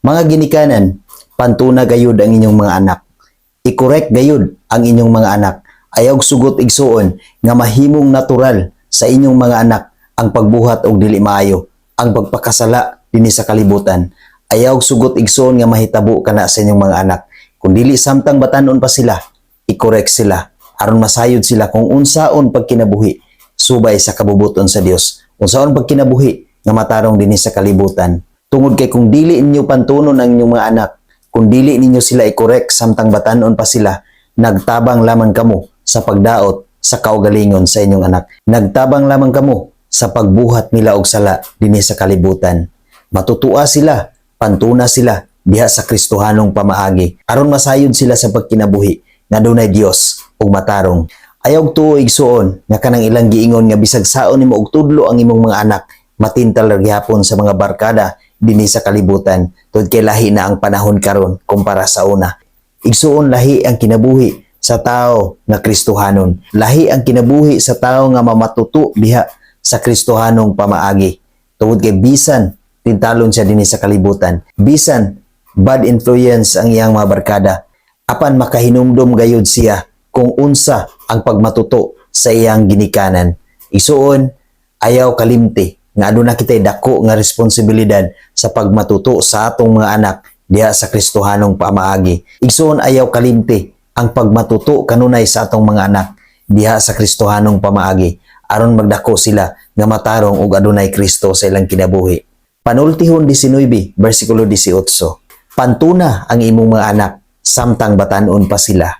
Mga ginikanan, pantuna gayud ang inyong mga anak. I-correct gayud ang inyong mga anak. Ayaw sugot igsuon nga mahimong natural sa inyong mga anak ang pagbuhat og dili maayo, ang pagpakasala dinhi sa kalibutan. Ayaw sugot igsuon nga mahitabo kana sa inyong mga anak. Kung dili samtang batanon pa sila, i-correct sila aron masayod sila kung unsaon pagkinabuhi subay sa kabubuton sa Dios. Unsaon pagkinabuhi nga matarong dinhi sa kalibutan. Tungod kay kung dili inyo pantunon ang inyong mga anak, kung dili ninyo sila i-correct samtang batanon pa sila, nagtabang lamang kamo sa pagdaot sa kaugalingon sa inyong anak. Nagtabang lamang kamo sa pagbuhat nila og sala dinhi sa kalibutan. Matutua sila, pantuna sila diha sa Kristohanong pamaagi aron masayod sila sa pagkinabuhi nga dunay Dios ug matarong. Ayaw tuig suon nga kanang ilang giingon nga bisag saon nimo og tudlo ang imong mga anak matintal gihapon sa mga barkada dinhi sa kalibutan tungod kay lahi na ang panahon karon kumpara sa una. Igsuon lahi ang kinabuhi sa tao nga Kristohanon. Lahi ang kinabuhi sa tao nga mamatuto diha sa Kristohanong pamaagi. Tungod kay bisan tintalon siya dinhi sa kalibutan. Bisan bad influence ang iyang mga barkada. Apan makahinumdum gayud siya kung unsa ang pagmatuto sa iyang ginikanan. Isuon ayaw kalimti nga aduna kitay dako nga responsibilidad sa pagmatuto sa atong mga anak diha sa Kristohanong pamaagi. Igsoon ayaw kalimti ang pagmatuto kanunay sa atong mga anak diha sa Kristohanong pamaagi aron magdako sila nga matarong og adunay Kristo sa ilang kinabuhi. Panultihon 19 bersikulo 18. Pantuna ang imong mga anak samtang batanon pa sila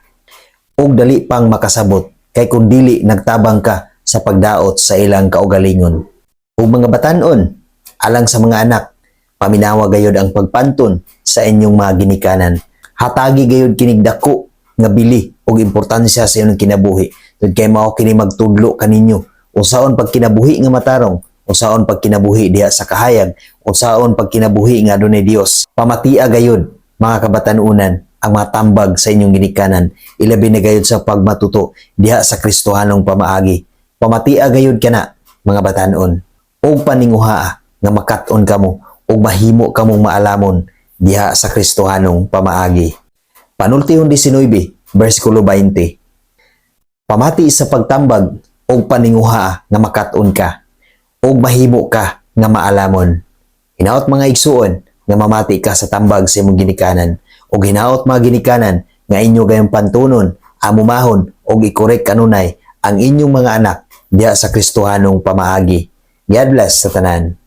ug dali pang makasabot kay kung dili nagtabang ka sa pagdaot sa ilang kaugalingon. Ug mga batanon, alang sa mga anak, paminawa gayod ang pagpantun sa inyong mga ginikanan. Hatagi gayod kinig dako nga bili ug importansya sa inyong kinabuhi. Tud kay mao kini magtudlo kaninyo. Unsaon pag kinabuhi nga matarong, unsaon pag kinabuhi diha sa kahayag, unsaon pag kinabuhi nga adunay Dios. Pamatia gayod mga kabatanunan ang matambag sa inyong ginikanan. Ilabi na gayod sa pagmatuto diha sa Kristohanong pamaagi. Pamatia gayod kana mga batanon og paninguhaa nga makat-on kamo ug mahimo kamong maalamon diha sa Kristohanong pamaagi. Panultihon 19, bersikulo 20. Pamati sa pagtambag og paninguhaa nga makat-on ka ug mahimo ka nga maalamon. Hinaot mga igsuon nga mamati ka sa tambag sa imong ginikanan ug hinaot mga ginikanan nga inyo gayong pantunon, amumahon ug ikorek kanunay ang inyong mga anak diha sa Kristohanong pamaagi. God bless sa tanan.